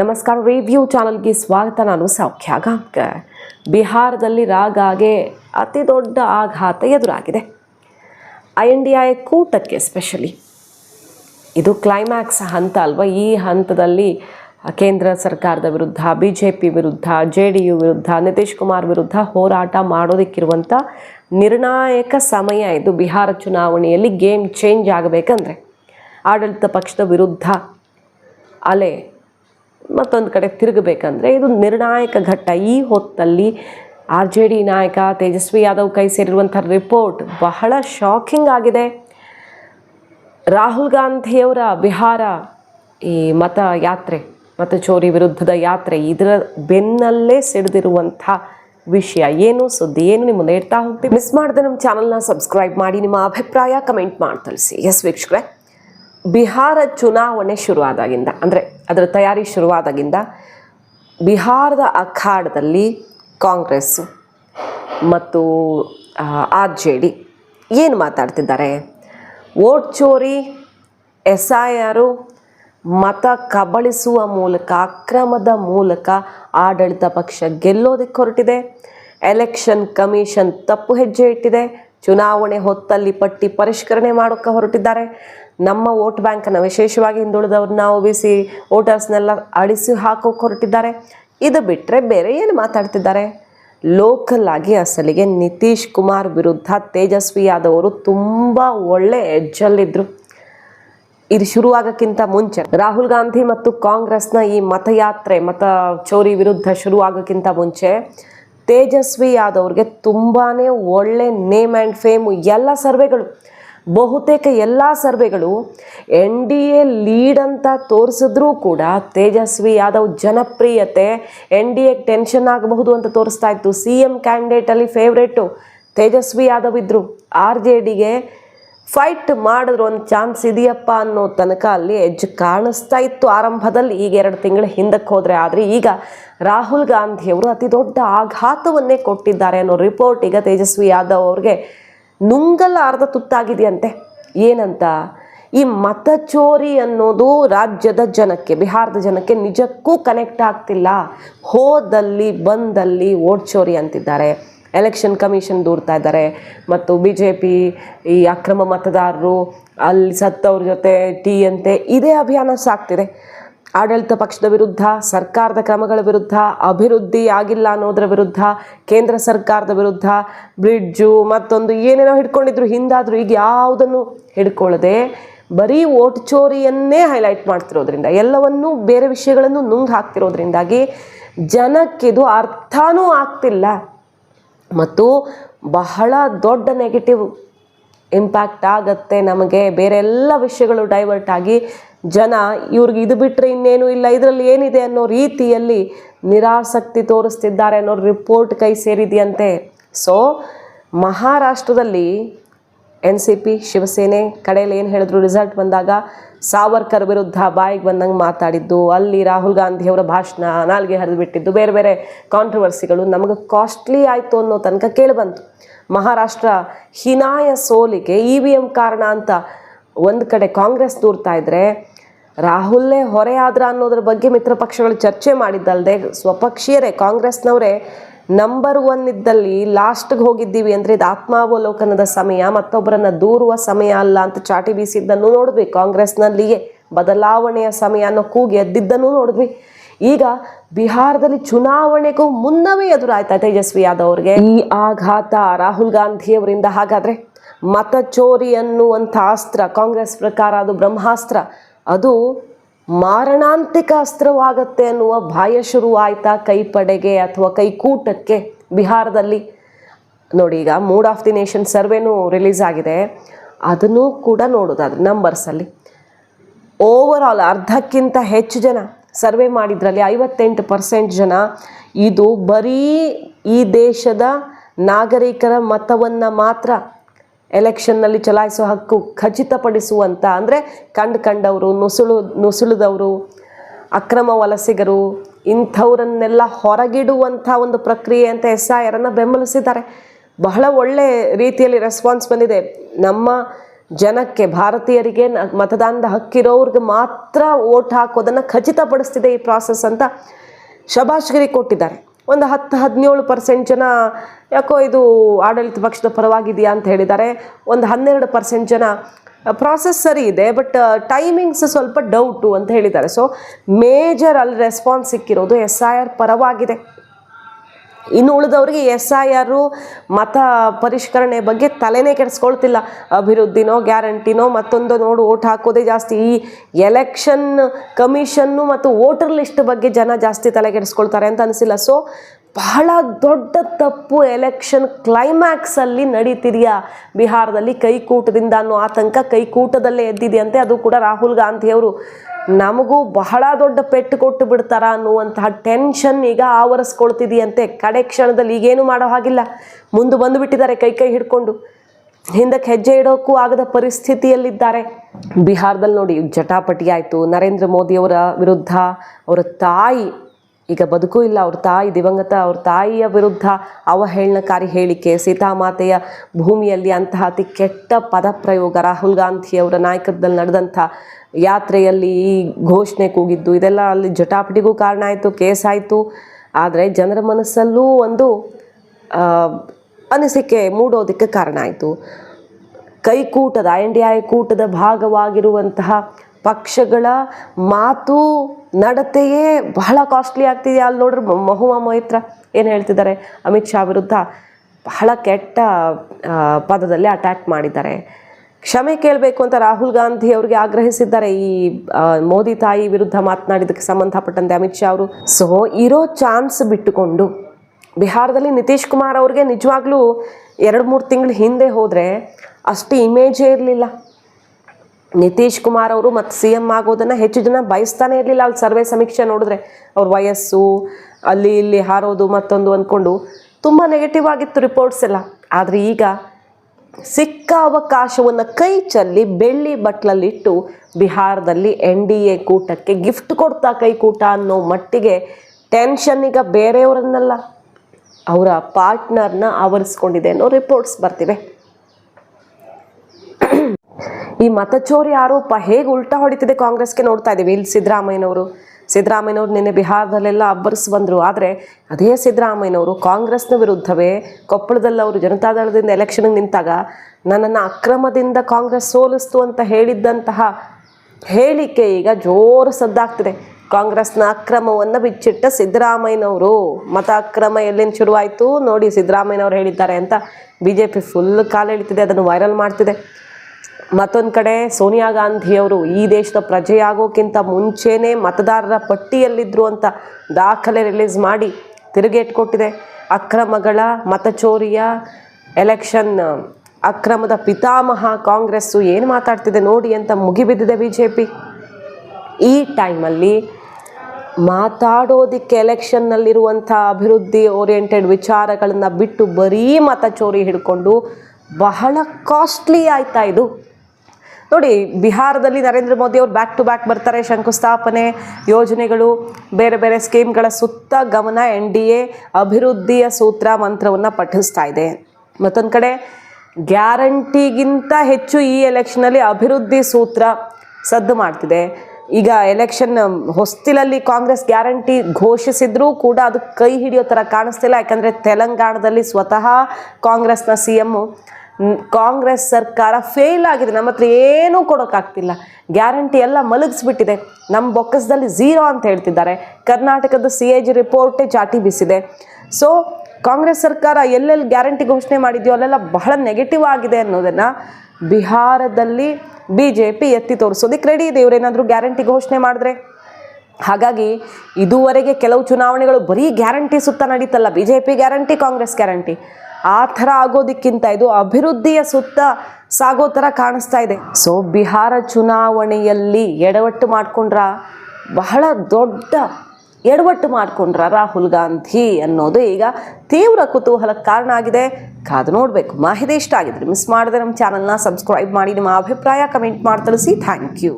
ನಮಸ್ಕಾರ ರಿವ್ಯೂ ಚಾನಲ್ಗೆ ಸ್ವಾಗತ. ನಾನು ಸೌಖ್ಯ ಗಾಂಕರ್ ಬಿಹಾರದಲ್ಲಿ ರಾಗಾಗೆ ಅತಿ ದೊಡ್ಡ ಆಘಾತ ಎದುರಾಗಿದೆ. ಐ ಎನ್ ಡಿ ಐ ಕೂಟಕ್ಕೆ ಸ್ಪೆಷಲಿ ಇದು ಕ್ಲೈಮ್ಯಾಕ್ಸ್ ಹಂತ ಅಲ್ವಾ? ಈ ಹಂತದಲ್ಲಿ ಕೇಂದ್ರ ಸರ್ಕಾರದ ವಿರುದ್ಧ ಬಿ ಜೆ ಪಿ ವಿರುದ್ಧ, ಜೆ ಡಿ ಯು ವಿರುದ್ಧ, ನಿತೀಶ್ ಕುಮಾರ್ ವಿರುದ್ಧ ಹೋರಾಟ ಮಾಡೋದಕ್ಕಿರುವಂಥ ನಿರ್ಣಾಯಕ ಸಮಯ ಇದು. ಬಿಹಾರ ಚುನಾವಣೆಯಲ್ಲಿ ಗೇಮ್ ಚೇಂಜ್ ಆಗಬೇಕಂದ್ರೆ ಆಡಳಿತ ಪಕ್ಷದ ವಿರುದ್ಧ ಅಲೆ ಮತ್ತೊಂದು ಕಡೆ ತಿರುಗಬೇಕಂದ್ರೆ ಇದು ನಿರ್ಣಾಯಕ ಘಟ್ಟ. ಈ ಹೊತ್ತಲ್ಲಿ ಆರ್ ಜೆ ಡಿ ನಾಯಕ ತೇಜಸ್ವಿ ಯಾದವ್ ಕೈ ಸೇರಿರುವಂಥ ರಿಪೋರ್ಟ್ ಬಹಳ ಶಾಕಿಂಗ್ ಆಗಿದೆ. ರಾಹುಲ್ ಗಾಂಧಿಯವರ ಬಿಹಾರ ಈ ಮತ ಯಾತ್ರೆ, ಮತ ಚೋರಿ ವಿರುದ್ಧದ ಯಾತ್ರೆ, ಇದರ ಬೆನ್ನಲ್ಲೇ ಸಿಡಿದಿರುವಂಥ ವಿಷಯ. ಏನು ಸುದ್ದಿ, ಏನು ನಿಮ್ಮ ಹೇಳ್ತಾ ಹೋಗ್ತೀವಿ? ಮಿಸ್ ಮಾಡದೆ ನಮ್ಮ ಚಾನಲ್ನ ಸಬ್ಸ್ಕ್ರೈಬ್ ಮಾಡಿ, ನಿಮ್ಮ ಅಭಿಪ್ರಾಯ ಕಮೆಂಟ್ ಮಾಡಿ ತಿಳಿಸಿ ಎಸ್ ವೀಕ್ಷಕರೇ ಬಿಹಾರ ಚುನಾವಣೆ ಶುರುವಾದಾಗಿಂದ, ಅಂದರೆ ಅದರ ತಯಾರಿ ಶುರುವಾದಾಗಿಂದ ಬಿಹಾರದ ಅಖಾಡದಲ್ಲಿ ಕಾಂಗ್ರೆಸ್ ಮತ್ತು ಆರ್ ಜೆ ಡಿ ಏನು ಮಾತಾಡ್ತಿದ್ದಾರೆ? ವೋಟ್ ಚೋರಿ, ಎಸ್ ಐ ಆರು, ಮತ ಕಬಳಿಸುವ ಮೂಲಕ, ಅಕ್ರಮದ ಮೂಲಕ ಆಡಳಿತ ಪಕ್ಷ ಗೆಲ್ಲೋದಕ್ಕೆ ಹೊರಟಿದೆ. ಎಲೆಕ್ಷನ್ ಕಮಿಷನ್ ತಪ್ಪು ಹೆಜ್ಜೆ ಇಟ್ಟಿದೆ. ಚುನಾವಣೆ ಹೊತ್ತಲ್ಲಿ ಪಟ್ಟಿ ಪರಿಷ್ಕರಣೆ ಮಾಡೋಕ್ಕೆ ಹೊರಟಿದ್ದಾರೆ. ನಮ್ಮ ವೋಟ್ ಬ್ಯಾಂಕನ್ನು ವಿಶೇಷವಾಗಿ ಹಿಂದುಳಿದವ್ರನ್ನ ಒ ಬಿ ಸಿ ವೋಟರ್ಸ್ನೆಲ್ಲ ಅಳಿಸಿ ಹಾಕೋಕೆ ಹೊರಟಿದ್ದಾರೆ. ಇದು ಬಿಟ್ಟರೆ ಬೇರೆ ಏನು ಮಾತಾಡ್ತಿದ್ದಾರೆ? ಲೋಕಲ್ ಆಗಿ ಅಸಲಿಗೆ ನಿತೀಶ್ ಕುಮಾರ್ ವಿರುದ್ಧ ತೇಜಸ್ವಿ ಯಾದವರು ತುಂಬ ಒಳ್ಳೆ ಎಜ್ಜಲ್ಲಿದ್ದರು ಇದು ಶುರುವಾಗಕ್ಕಿಂತ ಮುಂಚೆ ರಾಹುಲ್ ಗಾಂಧಿ ಮತ್ತು ಕಾಂಗ್ರೆಸ್ನ ಈ ಮತಯಾತ್ರೆ, ಮತ ಚೋರಿ ವಿರುದ್ಧ ಶುರುವಾಗಕ್ಕಿಂತ ಮುಂಚೆ ತೇಜಸ್ವಿ ಯಾದವ್ರಿಗೆ ತುಂಬಾ ಒಳ್ಳೆ ನೇಮ್ ಆ್ಯಂಡ್ ಫೇಮು ಎಲ್ಲ ಸರ್ವೆಗಳು. ಬಹುತೇಕ ಎಲ್ಲ ಸರ್ವೆಗಳು ಎನ್ ಡಿ ಎ ಲೀಡ್ ಅಂತ ತೋರಿಸಿದ್ರೂ ಕೂಡ ತೇಜಸ್ವಿ ಯಾದವ್ ಜನಪ್ರಿಯತೆ, ಎನ್ ಡಿ ಎಗೆ ಟೆನ್ಷನ್ ಆಗಬಹುದು ಅಂತ ತೋರಿಸ್ತಾ ಇತ್ತು. ಸಿ ಎಂ ಕ್ಯಾಂಡಿಡೇಟಲ್ಲಿ ಫೇವ್ರೇಟು ತೇಜಸ್ವಿ ಯಾದವ್ ಇದ್ದರು ಆರ್ ಜೆ ಡಿಗೆ ಫೈಟ್ ಮಾಡಿದ್ರು ಒಂದು ಚಾನ್ಸ್ ಇದೆಯಪ್ಪ ಅನ್ನೋ ತನಕ ಅಲ್ಲಿ ಎಜ್ ಕಾಣಿಸ್ತಾ ಇತ್ತು ಆರಂಭದಲ್ಲಿ. ಈಗ ಎರಡು ತಿಂಗಳ ಹಿಂದಕ್ಕೆ ಹೋದರೆ ಆದರೆ ಈಗ ರಾಹುಲ್ ಗಾಂಧಿಯವರು ಅತಿ ದೊಡ್ಡ ಆಘಾತವನ್ನೇ ಕೊಟ್ಟಿದ್ದಾರೆ ಅನ್ನೋ ರಿಪೋರ್ಟ್ ಈಗ ತೇಜಸ್ವಿ ಯಾದವ್ ಅವ್ರಿಗೆ ನುಂಗಲಾರ್ದ ತುತ್ತಾಗಿದೆಯಂತೆ. ಏನಂತ? ಈ ಮತ ಚೋರಿ ಅನ್ನೋದು ರಾಜ್ಯದ ಜನಕ್ಕೆ, ಬಿಹಾರದ ಜನಕ್ಕೆ ನಿಜಕ್ಕೂ ಕನೆಕ್ಟ್ ಆಗ್ತಿಲ್ಲ. ಹೋದಲ್ಲಿ ಬಂದಲ್ಲಿ ಓಟ್ ಚೋರಿ ಅಂತಿದ್ದಾರೆ. ಎಲೆಕ್ಷನ್ ಕಮಿಷನ್ ದೂರ್ತಾ ಇದ್ದಾರೆ. ಮತ್ತು ಬಿ ಜೆ ಪಿ ಈ ಅಕ್ರಮ ಮತದಾರರು ಅಲ್ಲಿ ಸತ್ತವ್ರ ಜೊತೆ ಟೀ ಅಂತೆ ಇದೇ ಅಭಿಯಾನ ಸಾಕ್ತಿದೆ. ಆಡಳಿತ ಪಕ್ಷದ ವಿರುದ್ಧ, ಸರ್ಕಾರದ ಕ್ರಮಗಳ ವಿರುದ್ಧ ಅಭಿವೃದ್ಧಿ ಆಗಿಲ್ಲ ಅನ್ನೋದರ ವಿರುದ್ಧ, ಕೇಂದ್ರ ಸರ್ಕಾರದ ವಿರುದ್ಧ, ಬ್ರಿಡ್ಜು ಮತ್ತೊಂದು ಏನೇನೋ ಹಿಡ್ಕೊಂಡಿದ್ರು, ಹಿಂದಾದರೂ ಈಗ ಯಾವುದನ್ನು ಹಿಡ್ಕೊಳ್ಳದೆ ಬರೀ ಓಟ್ ಚೋರಿಯನ್ನೇ ಹೈಲೈಟ್ ಮಾಡ್ತಿರೋದ್ರಿಂದ, ಎಲ್ಲವನ್ನೂ ಬೇರೆ ವಿಷಯಗಳನ್ನು ನುಂಗ್ ಹಾಕ್ತಿರೋದ್ರಿಂದಾಗಿ ಜನಕ್ಕಿದು ಅರ್ಥನೂ ಆಗ್ತಿಲ್ಲ. ಮತ್ತು ಬಹಳ ದೊಡ್ಡ ನೆಗೆಟಿವ್ ಇಂಪ್ಯಾಕ್ಟ್ ಆಗತ್ತೆ ನಮಗೆ. ಬೇರೆ ಎಲ್ಲ ವಿಷಯಗಳು ಡೈವರ್ಟ್ ಆಗಿ ಜನ ಇವ್ರಿಗೆ ಇದು ಬಿಟ್ಟರೆ ಇನ್ನೇನು ಇಲ್ಲ, ಇದರಲ್ಲಿ ಏನಿದೆ ಅನ್ನೋ ರೀತಿಯಲ್ಲಿ ನಿರಾಸಕ್ತಿ ತೋರಿಸ್ತಿದ್ದಾರೆ ಅನ್ನೋ ರಿಪೋರ್ಟ್ ಕೈ ಸೇರಿದೆಯಂತೆ. ಸೊ ಮಹಾರಾಷ್ಟ್ರದಲ್ಲಿ ಎನ್ ಸಿ ಪಿ ಶಿವಸೇನೆ ಕಡೆಯಲ್ಲಿ ಏನು ಹೇಳಿದ್ರು ರಿಸಲ್ಟ್ ಬಂದಾಗ ಸಾವರ್ಕರ್ ವಿರುದ್ಧ ಬಾಯಿಗೆ ಬಂದಂಗೆ ಮಾತಾಡಿದ್ದು, ಅಲ್ಲಿ ರಾಹುಲ್ ಗಾಂಧಿಯವರ ಭಾಷಣ ನಾಲ್ಗೆ ಹರಿದು ಬಿಟ್ಟಿದ್ದು, ಬೇರೆ ಬೇರೆ ಕಾಂಟ್ರವರ್ಸಿಗಳು ನಮಗೆ ಕಾಸ್ಟ್ಲಿ ಆಯಿತು ಅನ್ನೋ ತನಕ ಕೇಳಿಬಂತು ಮಹಾರಾಷ್ಟ್ರ ಹಿನಾಯ ಸೋಲಿಗೆ ಇ ವಿ ಎಂ ಕಾರಣ ಅಂತ ಒಂದು ಕಡೆ ಕಾಂಗ್ರೆಸ್ ದೂರ್ತಾ ಇದ್ದರೆ ರಾಹುಲ್ಲೇ ಹೊರೆ ಆದ್ರ ಅನ್ನೋದ್ರ ಬಗ್ಗೆ ಮಿತ್ರ ಪಕ್ಷಗಳು ಚರ್ಚೆ ಮಾಡಿದ್ದಲ್ಲದೆ ಸ್ವಪಕ್ಷೀಯರೇ, ಕಾಂಗ್ರೆಸ್ನವರೇ ನಂಬರ್ ಒನ್ ಇದ್ದಲ್ಲಿ ಲಾಸ್ಟ್ಗೆ ಹೋಗಿದ್ದೀವಿ ಅಂದರೆ ಇದು ಆತ್ಮಾವಲೋಕನದ ಸಮಯ, ಮತ್ತೊಬ್ಬರನ್ನು ದೂರುವ ಸಮಯ ಅಲ್ಲ ಅಂತ ಚಾಟಿ ಬೀಸಿದ್ದನ್ನು ನೋಡಿದ್ವಿ. ಕಾಂಗ್ರೆಸ್ನಲ್ಲಿಯೇ ಬದಲಾವಣೆಯ ಸಮಯ ಅನ್ನೋ ಕೂಗಿ ಎದ್ದಿದ್ದನ್ನು ನೋಡಿದ್ವಿ. ಈಗ ಬಿಹಾರದಲ್ಲಿ ಚುನಾವಣೆಗೂ ಮುನ್ನವೇ ಎದುರಾಯ್ತಾ ತೇಜಸ್ವಿ ಯಾದವ್ ಅವ್ರಿಗೆ? ಈ ಆಘಾತ ರಾಹುಲ್ ಗಾಂಧಿಯವರಿಂದ ಹಾಗಾದರೆ ಮತ ಚೋರಿ ಅನ್ನುವಂಥ ಅಸ್ತ್ರ, ಕಾಂಗ್ರೆಸ್ ಪ್ರಕಾರ ಅದು ಬ್ರಹ್ಮಾಸ್ತ್ರ, ಅದು ಮಾರಣಾಂತಿಕ ಅಸ್ತ್ರವಾಗತ್ತೆ ಅನ್ನುವ ಭಯ ಶುರುವಾಯ್ತಾ ಕೈಪಡೆಗೆ ಅಥವಾ ಕೈಕೂಟಕ್ಕೆ ಬಿಹಾರದಲ್ಲಿ? ನೋಡಿ, ಈಗ ಮೂಡ್ ಆಫ್ ದಿ ನೇಷನ್ ಸರ್ವೆನೂ ರಿಲೀಸ್ ಆಗಿದೆ. ಅದನ್ನು ಕೂಡ ನೋಡೋದಾದ್ರೆ ನಂಬರ್ಸಲ್ಲಿ. ಓವರ್ ಆಲ್ ಅರ್ಧಕ್ಕಿಂತ ಹೆಚ್ಚು ಜನ ಸರ್ವೆ ಮಾಡಿದ್ರಲ್ಲಿ ಐವತ್ತೆಂಟು ಪರ್ಸೆಂಟ್ ಜನ ಇದು ಬರೀ ಈ ದೇಶದ ನಾಗರಿಕರ ಮತವನ್ನು ಮಾತ್ರ ಎಲೆಕ್ಷನ್ನಲ್ಲಿ ಚಲಾಯಿಸೋ ಹಕ್ಕು ಖಚಿತಪಡಿಸುವಂಥ ಅಂದರೆ ಕಂಡು ಕಂಡವರು, ನುಸುಳು, ನುಸುಳಿದವರು, ಅಕ್ರಮ ವಲಸಿಗರು, ಇಂಥವರನ್ನೆಲ್ಲ ಹೊರಗಿಡುವಂಥ ಒಂದು ಪ್ರಕ್ರಿಯೆ ಅಂತ ಎಸ್ ಐ ಆರನ್ನು ಬೆಂಬಲಿಸಿದ್ದಾರೆ. ಬಹಳ ಒಳ್ಳೆ ರೀತಿಯಲ್ಲಿ ರೆಸ್ಪಾನ್ಸ್ ಬಂದಿದೆ. ನಮ್ಮ ಜನಕ್ಕೆ, ಭಾರತೀಯರಿಗೆ ಮತದಾನದ ಹಕ್ಕಿರೋರ್ಗೆ ಮಾತ್ರ ಓಟ್ ಹಾಕೋದನ್ನು ಖಚಿತಪಡಿಸ್ತಿದೆ ಈ ಪ್ರಾಸೆಸ್ ಅಂತ ಶಬಾಷ್ಗಿರಿ ಕೊಟ್ಟಿದ್ದಾರೆ. ಒಂದು ಹತ್ತು ಹದಿನೇಳು ಪರ್ಸೆಂಟ್ ಜನ ಯಾಕೋ ಇದು ಆಡಳಿತ ಪಕ್ಷದ ಪರವಾಗಿದೆಯಾ ಅಂತ ಹೇಳಿದ್ದಾರೆ. ಒಂದು ಹನ್ನೆರಡು ಪರ್ಸೆಂಟ್ ಜನ ಪ್ರಾಸೆಸ್ ಸರಿ ಇದೆ ಬಟ್ ಟೈಮಿಂಗ್ಸ್ ಸ್ವಲ್ಪ ಡೌಟು ಅಂತ ಹೇಳಿದ್ದಾರೆ. ಸೊ ಮೇಜರ್ ಅಲ್ಲಿ ರೆಸ್ಪಾನ್ಸ್ ಸಿಕ್ಕಿರೋದು ಎಸ್ ಐ ಆರ್ ಪರವಾಗಿದೆ. ಇನ್ನು ಉಳಿದವರಿಗೆ ಎಸ್ ಐ ಆರು ಮತ ಪರಿಷ್ಕರಣೆ ಬಗ್ಗೆ ತಲೆನೇ ಕೆಡಿಸ್ಕೊಳ್ತಿಲ್ಲ. ಅಭಿವೃದ್ಧಿನೋ, ಗ್ಯಾರಂಟಿನೋ, ಮತ್ತೊಂದು ನೋಡು, ಓಟ್ ಹಾಕೋದೇ ಜಾಸ್ತಿ. ಈ ಎಲೆಕ್ಷನ್ ಕಮಿಷನ್ನು ಮತ್ತು ವೋಟರ್ ಲಿಸ್ಟ್ ಬಗ್ಗೆ ಜನ ಜಾಸ್ತಿ ತಲೆ ಕೆಡಿಸ್ಕೊಳ್ತಾರೆ ಅಂತ ಅನಿಸಿಲ್ಲ. ಸೊ ಬಹಳ ದೊಡ್ಡ ತಪ್ಪು ಎಲೆಕ್ಷನ್ ಕ್ಲೈಮ್ಯಾಕ್ಸಲ್ಲಿ ನಡೀತಿದೆಯಾ? ಬಿಹಾರದಲ್ಲಿ ಕೈಕೂಟದಿಂದ ಅನ್ನೋ ಆತಂಕ ಕೈಕೂಟದಲ್ಲೇ ಎದ್ದಿದೆಯಂತೆ. ಅದು ಕೂಡ ರಾಹುಲ್ ಗಾಂಧಿಯವರು. ನಮಗೂ ಬಹಳ ದೊಡ್ಡ ಪೆಟ್ಟು ಕೊಟ್ಟು ಬಿಡ್ತಾರ ಅನ್ನುವಂತಹ ಟೆನ್ಷನ್ ಈಗ ಆವರಿಸ್ಕೊಳ್ತಿದೆಯಂತೆ. ಕಡೆ ಕ್ಷಣದಲ್ಲಿ ಈಗೇನು ಮಾಡೋ ಹಾಗಿಲ್ಲ. ಮುಂದೆ ಬಂದುಬಿಟ್ಟಿದ್ದಾರೆ ಕೈ ಕೈ ಹಿಡ್ಕೊಂಡು. ಹಿಂದಕ್ಕೆ ಹೆಜ್ಜೆ ಇಡೋಕ್ಕೂ ಆಗದ ಪರಿಸ್ಥಿತಿಯಲ್ಲಿದ್ದಾರೆ. ಬಿಹಾರದಲ್ಲಿ ನೋಡಿ ಜಟಾಪಟಿ ಆಯಿತು ನರೇಂದ್ರ ಮೋದಿಯವರ ವಿರುದ್ಧ ಅವರ ತಾಯಿ ಈಗ ಬದುಕು ಇಲ್ಲ, ಅವ್ರ ತಾಯಿ ದಿವಂಗತ, ಅವ್ರ ತಾಯಿಯ ವಿರುದ್ಧ ಅವಹೇಳನಕಾರಿ ಹೇಳಿಕೆ, ಸೀತಾಮಾತೆಯ ಭೂಮಿಯಲ್ಲಿ ಅಂತಹ ಅತಿ ಕೆಟ್ಟ ಪದಪ್ರಯೋಗ ರಾಹುಲ್ ಗಾಂಧಿಯವರ ನಾಯಕತ್ವದಲ್ಲಿ ನಡೆದಂಥ ಯಾತ್ರೆಯಲ್ಲಿ ಈ ಘೋಷಣೆ ಕೂಗಿದ್ದು, ಇದೆಲ್ಲ ಅಲ್ಲಿ ಜಟಾಪಟಿಗೂ ಕಾರಣ ಆಯಿತು, ಕೇಸ್ ಆಯಿತು. ಆದರೆ ಜನರ ಮನಸ್ಸಲ್ಲೂ ಒಂದು ಅನಿಸಿಕೆ ಮೂಡೋದಕ್ಕೆ ಕಾರಣ ಆಯಿತು. ಕೈಕೂಟದ ಎನ್ ಡಿ ಐ ಕೂಟದ ಭಾಗವಾಗಿರುವಂತಹ ಪಕ್ಷಗಳ ಮಾತು ನಡತೆಯೇ ಬಹಳ ಕಾಸ್ಟ್ಲಿ ಆಗ್ತಿದೆ. ಅಲ್ಲಿ ನೋಡ್ರಿ ಮಹುವಾ ಮೊಹಿತ್ರ ಏನು ಹೇಳ್ತಿದ್ದಾರೆ? ಅಮಿತ್ ಶಾ ವಿರುದ್ಧ ಬಹಳ ಕೆಟ್ಟ ಪದದಲ್ಲಿ ಅಟ್ಯಾಕ್ ಮಾಡಿದ್ದಾರೆ. ಕ್ಷಮೆ ಕೇಳಬೇಕು ಅಂತ ರಾಹುಲ್ ಗಾಂಧಿ ಅವರಿಗೆ ಆಗ್ರಹಿಸಿದ್ದಾರೆ. ಈ ಮೋದಿ ತಾಯಿ ವಿರುದ್ಧ ಮಾತನಾಡಿದಕ್ಕೆ ಸಂಬಂಧಪಟ್ಟಂತೆ ಅಮಿತ್ ಶಾ ಅವರು. ಸೊ ಇರೋ ಚಾನ್ಸ್ ಬಿಟ್ಟುಕೊಂಡು ಬಿಹಾರದಲ್ಲಿ ನಿತೀಶ್ ಕುಮಾರ್ ಅವ್ರಿಗೆ ನಿಜವಾಗ್ಲೂ ಎರಡು ಮೂರು ತಿಂಗಳು ಹಿಂದೆ ಹೋದರೆ ಅಷ್ಟು ಇಮೇಜೇ ಇರಲಿಲ್ಲ. ನಿತೀಶ್ ಕುಮಾರ್ ಅವರು ಮತ್ತು ಸಿ ಎಂ ಆಗೋದನ್ನು ಹೆಚ್ಚು ಜನ ಬಯಸ್ತಾನೆ ಇರಲಿಲ್ಲ. ಅಲ್ಲಿ ಸರ್ವೆ ಸಮೀಕ್ಷೆ ನೋಡಿದ್ರೆ ಅವ್ರ ವಯಸ್ಸು, ಅಲ್ಲಿ ಇಲ್ಲಿ ಹಾರೋದು ಮತ್ತೊಂದು ಅಂದ್ಕೊಂಡು ತುಂಬ ನೆಗೆಟಿವ್ ಆಗಿತ್ತು ರಿಪೋರ್ಟ್ಸ್ ಎಲ್ಲ. ಆದರೆ ಈಗ ಸಿಕ್ಕ ಅವಕಾಶವನ್ನು ಕೈ ಚಲ್ಲಿ ಬೆಳ್ಳಿ ಬಟ್ಲಲ್ಲಿಟ್ಟು ಬಿಹಾರದಲ್ಲಿ ಎನ್ ಡಿ ಎ ಕೂಟಕ್ಕೆ ಗಿಫ್ಟ್ ಕೊಡ್ತಾ ಕೈಕೂಟ ಅನ್ನೋ ಮಟ್ಟಿಗೆ ಟೆನ್ಷನ್ ಈಗ ಬೇರೆಯವರನ್ನೆಲ್ಲ, ಅವರ ಪಾರ್ಟ್ನರ್ನ ಆವರಿಸ್ಕೊಂಡಿದೆ ಅನ್ನೋ ರಿಪೋರ್ಟ್ಸ್ ಬರ್ತಿವೆ. ಈ ಮತಚೋರಿ ಆರೋಪ ಹೇಗೆ ಉಲ್ಟಾ ಹೊಡಿತಿದೆ ಕಾಂಗ್ರೆಸ್ಗೆ ನೋಡ್ತಾ ಇದ್ದೀವಿ. ಇಲ್ಲಿ ಸಿದ್ದರಾಮಯ್ಯನವರು ಸಿದ್ದರಾಮಯ್ಯನವರು ನಿನ್ನೆ ಬಿಹಾರದಲ್ಲೆಲ್ಲ ಅಬ್ಬರಿಸಿ ಬಂದರು. ಆದರೆ ಅದೇ ಸಿದ್ದರಾಮಯ್ಯನವರು ಕಾಂಗ್ರೆಸ್ನ ವಿರುದ್ಧವೇ ಕೊಪ್ಪಳದಲ್ಲಿ ಅವರು ಜನತಾದಳದಿಂದ ಎಲೆಕ್ಷನ್ಗೆ ನಿಂತಾಗ ನನ್ನನ್ನು ಅಕ್ರಮದಿಂದ ಕಾಂಗ್ರೆಸ್ ಸೋಲಿಸ್ತು ಅಂತ ಹೇಳಿದ್ದಂತಹ ಹೇಳಿಕೆ ಈಗ ಜೋರು ಸದ್ದಾಗ್ತಿದೆ. ಕಾಂಗ್ರೆಸ್ನ ಅಕ್ರಮವನ್ನು ಬಿಚ್ಚಿಟ್ಟ ಸಿದ್ದರಾಮಯ್ಯನವರು ಮತ ಅಕ್ರಮ ಎಲ್ಲಿಂದ ಶುರುವಾಯಿತು? ನೋಡಿ ಸಿದ್ದರಾಮಯ್ಯನವರು ಹೇಳಿದ್ದಾರೆ ಅಂತ ಬಿ ಜೆ ಪಿ ಫುಲ್ ಕಾಲೆಳಿತಿದೆ, ಅದನ್ನು ವೈರಲ್ ಮಾಡ್ತಿದೆ. ಮತ್ತೊಂದು ಕಡೆ ಸೋನಿಯಾ ಗಾಂಧಿಯವರು ಈ ದೇಶದ ಪ್ರಜೆಯಾಗೋಕ್ಕಿಂತ ಮುಂಚೆನೇ ಮತದಾರರ ಪಟ್ಟಿಯಲ್ಲಿದ್ದರು ಅಂತ ದಾಖಲೆ ರಿಲೀಸ್ ಮಾಡಿ ತಿರುಗೇಟ್ ಕೊಟ್ಟಿದೆ. ಅಕ್ರಮಗಳ ಮತಚೋರಿಯ ಎಲೆಕ್ಷನ್, ಅಕ್ರಮದ ಪಿತಾಮಹ ಕಾಂಗ್ರೆಸ್ಸು ಏನು ಮಾತಾಡ್ತಿದೆ ನೋಡಿ ಅಂತ ಮುಗಿಬಿದ್ದಿದೆ ಬಿ ಜೆ ಪಿ ಈ ಟೈಮಲ್ಲಿ ಮಾತಾಡೋದಕ್ಕೆ ಎಲೆಕ್ಷನ್ನಲ್ಲಿರುವಂಥ ಅಭಿವೃದ್ಧಿ ಓರಿಯೆಂಟೆಡ್ ವಿಚಾರಗಳನ್ನು ಬಿಟ್ಟು ಬರೀ ಮತಚೋರಿ ಹಿಡ್ಕೊಂಡು ಬಹಳ ಕಾಸ್ಟ್ಲಿ ಆಯ್ತಾ ಇದು. ನೋಡಿ, ಬಿಹಾರದಲ್ಲಿ ನರೇಂದ್ರ ಮೋದಿ ಅವರು ಬ್ಯಾಕ್ ಟು ಬ್ಯಾಕ್ ಬರ್ತಾರೆ, ಶಂಕುಸ್ಥಾಪನೆ, ಯೋಜನೆಗಳು, ಬೇರೆ ಬೇರೆ ಸ್ಕೀಮ್ಗಳ ಸುತ್ತ ಗಮನ ಎನ್ ಡಿ ಎ ಅಭಿವೃದ್ಧಿಯ ಸೂತ್ರ ಮಂತ್ರವನ್ನು ಪಠಿಸ್ತಾ ಇದೆ. ಮತ್ತೊಂದು ಕಡೆ, ಗ್ಯಾರಂಟಿಗಿಂತ ಹೆಚ್ಚು ಈ ಎಲೆಕ್ಷನಲ್ಲಿ ಅಭಿವೃದ್ಧಿ ಸೂತ್ರ ಸದ್ದು ಮಾಡ್ತಿದೆ. ಈಗ ಎಲೆಕ್ಷನ್ ಹೊಸ್ತಿಲಲ್ಲಿ ಕಾಂಗ್ರೆಸ್ ಗ್ಯಾರಂಟಿ ಘೋಷಿಸಿದ್ರೂ ಕೂಡ ಅದು ಕೈ ಹಿಡಿಯೋ ಥರ ಕಾಣಿಸ್ತಿಲ್ಲ, ಯಾಕಂದರೆ ತೆಲಂಗಾಣದಲ್ಲಿ ಸ್ವತಃ ಕಾಂಗ್ರೆಸ್ನ ಸಿ ಎಮ್ಮು ಕಾಂಗ್ರೆಸ್ ಸರ್ಕಾರ ಫೇಲ್ ಆಗಿದೆ, ನಮ್ಮ ಹತ್ರ ಏನೂ ಕೊಡೋಕ್ಕಾಗ್ತಿಲ್ಲ. ಗ್ಯಾರಂಟಿ ಎಲ್ಲ ಮಲಗಿಸ್ಬಿಟ್ಟಿದೆ. ನಮ್ಮ ಬೊಕ್ಕಸದಲ್ಲಿ ಝೀರೋ ಅಂತ ಹೇಳ್ತಿದ್ದಾರೆ. ಕರ್ನಾಟಕದ ಸಿ ಎ ಜಿ ರಿಪೋರ್ಟೇ ಚಾಟಿ ಬಿಸಿದೆ. ಸೊ ಕಾಂಗ್ರೆಸ್ ಸರ್ಕಾರ ಎಲ್ಲೆಲ್ಲಿ ಗ್ಯಾರಂಟಿ ಘೋಷಣೆ ಮಾಡಿದೆಯೋ ಅಲ್ಲೆಲ್ಲ ಬಹಳ ನೆಗೆಟಿವ್ ಆಗಿದೆ ಅನ್ನೋದನ್ನು ಬಿಹಾರದಲ್ಲಿ ಬಿ ಜೆ ಪಿ ಎತ್ತಿ ತೋರಿಸೋದಕ್ಕೆ ರೆಡಿ ಇದೆ. ಇವರೇನಾದರೂ ಗ್ಯಾರಂಟಿ ಘೋಷಣೆ ಮಾಡಿದ್ರೆ? ಹಾಗಾಗಿ ಇದುವರೆಗೆ ಕೆಲವು ಚುನಾವಣೆಗಳು ಬರೀ ಗ್ಯಾರಂಟಿ ಸುತ್ತ ನಡೀತಲ್ಲ. B J P guarantee Congress guarantee ಆ ಥರ ಆಗೋದಕ್ಕಿಂತ ಇದು ಅಭಿವೃದ್ಧಿಯ ಸುತ್ತ ಸಾಗೋ ಥರ ಕಾಣಿಸ್ತಾ ಇದೆ. ಸೊ ಬಿಹಾರ ಚುನಾವಣೆಯಲ್ಲಿ ಎಡವಟ್ಟು ಮಾಡಿಕೊಂಡ್ರ, ಬಹಳ ದೊಡ್ಡ ಎಡವಟ್ಟು ಮಾಡಿಕೊಂಡ್ರ ರಾಹುಲ್ ಗಾಂಧಿ ಅನ್ನೋದು ಈಗ ತೀವ್ರ ಕುತೂಹಲಕ್ಕೆ ಕಾರಣ ಆಗಿದೆ. ಕಾದು ನೋಡಬೇಕು, ಮಾಹಿತಿ ಇಷ್ಟ ಆಗಿದ್ರೆ ಮಿಸ್ ಮಾಡಿದ್ರೆ ನಮ್ಮ ಚಾನಲ್ನ ಸಬ್ಸ್ಕ್ರೈಬ್ ಮಾಡಿ, ನಿಮ್ಮ ಅಭಿಪ್ರಾಯ ಕಮೆಂಟ್ ಮಾಡಿ ತಿಳಿಸಿ ಥ್ಯಾಂಕ್ ಯು